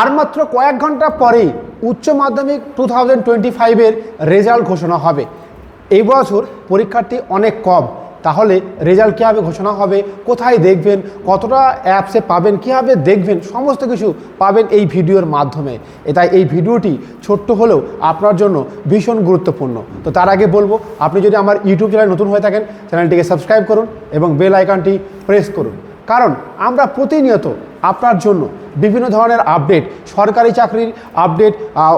আর মাত্র কয়েক ঘণ্টা পরেই উচ্চ মাধ্যমিক টু থাউজেন্ড টোয়েন্টি ফাইভের রেজাল্ট ঘোষণা হবে। এই বছর পরীক্ষার্থী অনেক কম। তাহলে রেজাল্ট কীভাবে ঘোষণা হবে? কোথায় দেখবেন? কতটা অ্যাপসে পাবেন? কীভাবে দেখবেন? সমস্ত কিছু পাবেন এই ভিডিওর মাধ্যমে। তাই এই ভিডিওটি ছোট্ট হলেও আপনার জন্য ভীষণ গুরুত্বপূর্ণ। তো তার আগে বলব, আপনি যদি আমার ইউটিউব চ্যানেল নতুন হয়ে থাকেন চ্যানেলটিকে সাবস্ক্রাইব করুন এবং বেল আইকনটি প্রেস করুন। কারণ আমরা প্রতিনিয়ত আপনার জন্য বিভিন্ন ধরনের আপডেট সরকারি চাকরির আপডেট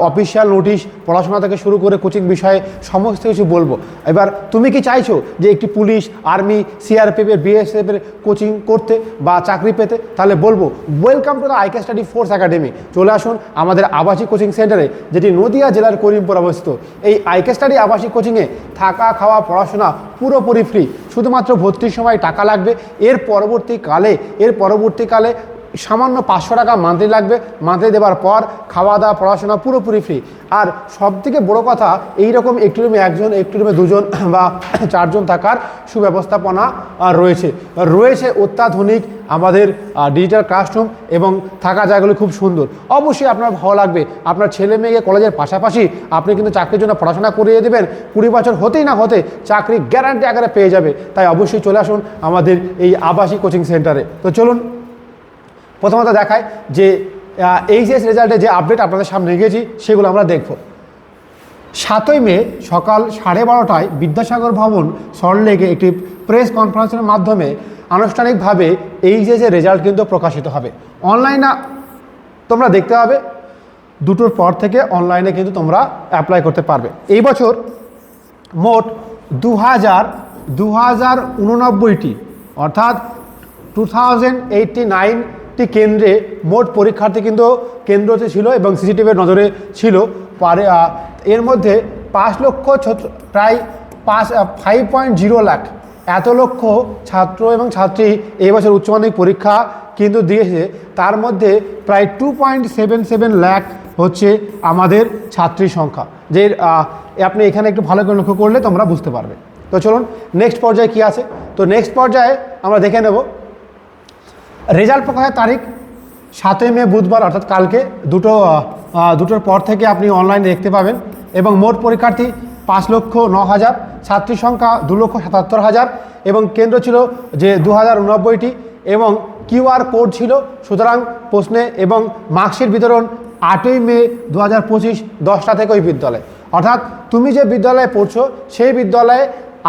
অফিসিয়াল নোটিশ পড়াশোনা থেকে শুরু করে কোচিং বিষয়ে সমস্ত কিছু বলব। এবার তুমি কি চাইছো যে একটি পুলিশ আর্মি সিআরপিএফের বিএসএফের কোচিং করতে বা চাকরি পেতে? তাহলে বলব welcome to the IK study force academy চলে আসুন আমাদের আবাসিক কোচিং সেন্টারে যেটি নদিয়া জেলার করিমপুর অবস্থিত। এই আইকে স্টাডি আবাসিক কোচিংয়ে থাকা, খাওয়া, পড়াশোনা পুরোপুরি ফ্রি শুধুমাত্র ভর্তির সময় টাকা লাগবে। এর পরবর্তীকালে এর পরবর্তীকালে সামান্য পাঁচশো টাকা মান্থলি লাগবে। মান্থলি দেওয়ার পর খাওয়া দাওয়া পড়াশোনা পুরোপুরি ফ্রি আর সব থেকে বড়ো কথা এই রকম একটি রুমে একজন, একটি রুমে দুজন বা চারজন থাকার সুব্যবস্থাপনা রয়েছে। রয়েছে অত্যাধুনিক আমাদের ডিজিটাল ক্লাসরুম এবং থাকা জায়গাগুলো খুব সুন্দর। অবশ্যই আপনার ভালো লাগবে। আপনার ছেলে মেয়েকে কলেজের পাশাপাশি আপনি কিন্তু চাকরির জন্য পড়াশোনা করিয়ে দেবেন। কুড়ি বছর হতেই না হতে চাকরি গ্যারান্টি আকারে পেয়ে যাবে। তাই অবশ্যই চলে আসুন আমাদের এই আবাসিক কোচিং সেন্টারে তো চলুন প্রথমত দেখায় যে এইচএস রেজাল্টে যে আপডেট আপনাদের সামনে গিয়েছি, সেগুলো আমরা দেখব। সাতই মে সকাল সাড়ে বারোটায় বিদ্যাসাগর ভবন সল্টলেকে একটি প্রেস কনফারেন্সের মাধ্যমে আনুষ্ঠানিকভাবে এইচএসের রেজাল্ট কিন্তু প্রকাশিত হবে। অনলাইনে তোমরা দেখতে হবে দুটোর পর থেকে অনলাইনে কিন্তু তোমরা অ্যাপ্লাই করতে পারবে। এই বছর মোট দু হাজার দু হাজার উননব্বইটি, অর্থাৎ টু থাউজেন্ড এইটটি নাইনটি কেন্দ্রে মোট পরীক্ষার্থী কিন্তু কেন্দ্রতে ছিল এবং সিসিটিভির নজরে ছিল। পারে এর মধ্যে পাঁচ লক্ষ প্রায় পাঁচ ফাইভ পয়েন্ট জিরো লাখ, এত লক্ষ ছাত্র এবং ছাত্রী এই বছর উচ্চ মাধ্যমিক পরীক্ষা কিন্তু দিয়েছে। তার মধ্যে প্রায় two point seven seven lakh হচ্ছে আমাদের ছাত্রী সংখ্যা। যে আপনি এখানে একটু ভালো করে লক্ষ্য করলে তোমরা বুঝতে পারবে। তো চলুন নেক্সট পর্যায়ে কি আছে? তো নেক্সট পর্যায়ে আমরা দেখে নেব রেজাল্ট প্রকাশের তারিখ সাতই মে বুধবার, অর্থাৎ কালকে দুটো দুটোর পর থেকে আপনি অনলাইনে দেখতে পাবেন এবং মোট পরীক্ষার্থী পাঁচ লক্ষ ন হাজার ছাত্রী সংখ্যা দু লক্ষ সাতাত্তর হাজার এবং কেন্দ্র ছিল যে দু হাজার উনব্বইটি এবং কিউআর কোড ছিল। সুতরাং প্রশ্নে এবং মার্কশিট বিতরণ আটই মে দু হাজার পঁচিশ দশটা থেকে ওই বিদ্যালয়। অর্থাৎ তুমি যে বিদ্যালয়ে পড়ছো, সেই বিদ্যালয়ে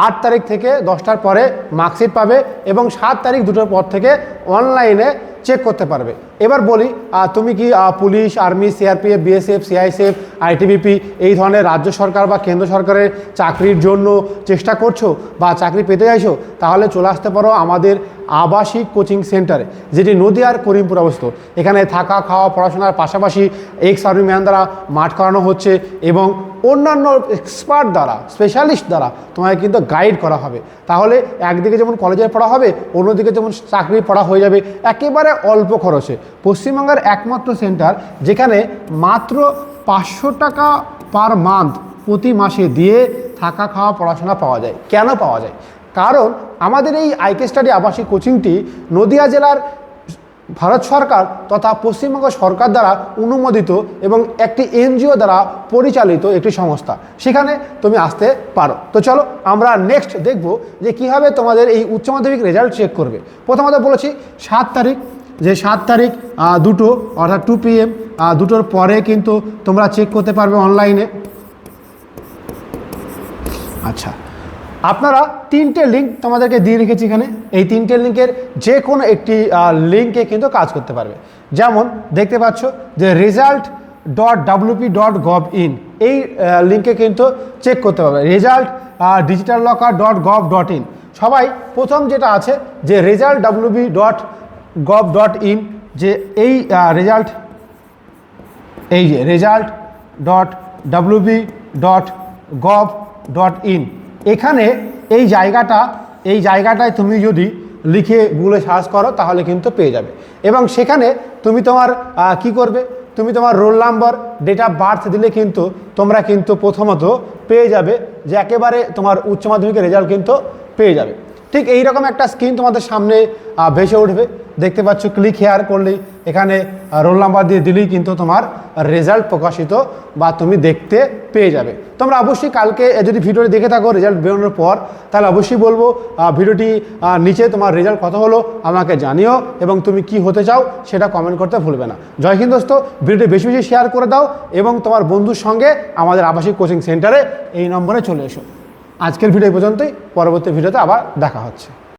আট তারিখ থেকে দশটার পরে মার্কশিট পাবে এবং সাত তারিখ দুটোর পর থেকে অনলাইনে চেক করতে পারবে। এবার বলি তুমি কি police, army CRPF BSF CISF ITBP এই ধরনের রাজ্য সরকার বা কেন্দ্র সরকারের চাকরির জন্য চেষ্টা করছ বা চাকরি পেতে চাইছো, তাহলে চলে আসতে পারো আমাদের আবাসিক কোচিং সেন্টারে, যেটি নদীয়ার করিমপুর অবস্থিত। এখানে থাকা, খাওয়া, পড়াশোনার পাশাপাশি এক্স আর্মি ম্যান দ্বারা মাঠ করানো হচ্ছে এবং অন্যান্য এক্সপার্ট দ্বারা, স্পেশালিস্ট দ্বারা তোমাকে কিন্তু গাইড করা হবে। তাহলে একদিকে যেমন কলেজের পড়া হবে, অন্যদিকে যেমন চাকরি পড়া হয়ে যাবে, একেবারে অল্প খরচে। পশ্চিমবঙ্গের একমাত্র সেন্টার যেখানে মাত্র পাঁচশো টাকা পার মান্থ প্রতি মাসে দিয়ে থাকা খাওয়া পড়াশোনা পাওয়া যায়। কেন পাওয়া যায়? কারণ আমাদের এই আইকে স্টাডি আবাসিক কোচিংটি নদিয়া জেলার ভারত সরকার তথা পশ্চিমবঙ্গ সরকার দ্বারা অনুমোদিত এবং একটি এনজিও দ্বারা পরিচালিত একটি সংস্থা। সেখানে তুমি আসতে পারো। তো চলো আমরা নেক্সট দেখব যে কীভাবে তোমাদের এই উচ্চ মাধ্যমিক রেজাল্ট চেক করবে। প্রথমত বলেছি, সাত তারিখ যে সাত তারিখ দুটো, অর্থাৎ টু পিএম দুটোর পরে কিন্তু তোমরা চেক করতে পারবে অনলাইনে আচ্ছা আপনারা তিনটে লিঙ্ক তোমাদেরকে দিয়ে রেখেছি এখানে। এই তিনটে লিঙ্কের যে কোনো একটি লিঙ্কে কিন্তু কাজ করতে পারবে। যেমন দেখতে পাচ্ছ যে result dot WP dot gov in এই লিঙ্কে কিন্তু চেক করতে পারবে। Result digital locker dot gov dot in সবাই প্রথম যেটা আছে যে result WB dot gov dot in যে এই রেজাল্ট এই যে result dot WB dot gov dot in এখানে এই জায়গাটা, এই জায়গাটায় তুমি যদি লিখে গুগলে সার্চ করো, তাহলে কিন্তু পেয়ে যাবে। এবং সেখানে তুমি তোমার কি করবে? তুমি তোমার roll number date of birth দিলে কিন্তু তোমরা কিন্তু প্রথমত পেয়ে যাবে যে একেবারে তোমার উচ্চ মাধ্যমিকের রেজাল্ট কিন্তু পেয়ে যাবে। ঠিক এই রকম একটা স্ক্রিন তোমাদের সামনে ভেসে উঠবে। দেখতে পাচ্ছ ক্লিক হেয়ার করলেই এখানে রোল নাম্বার দিয়ে দিলেই কিন্তু তোমার রেজাল্ট প্রকাশিত বা তুমি দেখতে পেয়ে যাবে। তোমরা অবশ্যই কালকে যদি ভিডিওটি দেখে থাকো রেজাল্ট বেরোনোর পর, তাহলে অবশ্যই বলব ভিডিওটি নিচে তোমার রেজাল্ট কত হলো আমাকে জানিও এবং তুমি কি হতে চাও সেটা কমেন্ট করতে ভুলবে না। জয় হিন্দ দোস্ত, ভিডিওটি বেশি বেশি শেয়ার করে দাও এবং তোমার বন্ধুর সঙ্গে আমাদের আবাসিক কোচিং সেন্টারে এই নম্বরে চলে এসো। আজকের ভিডিও পর্যন্তই। পরবর্তী ভিডিওতে আবার দেখা হচ্ছে।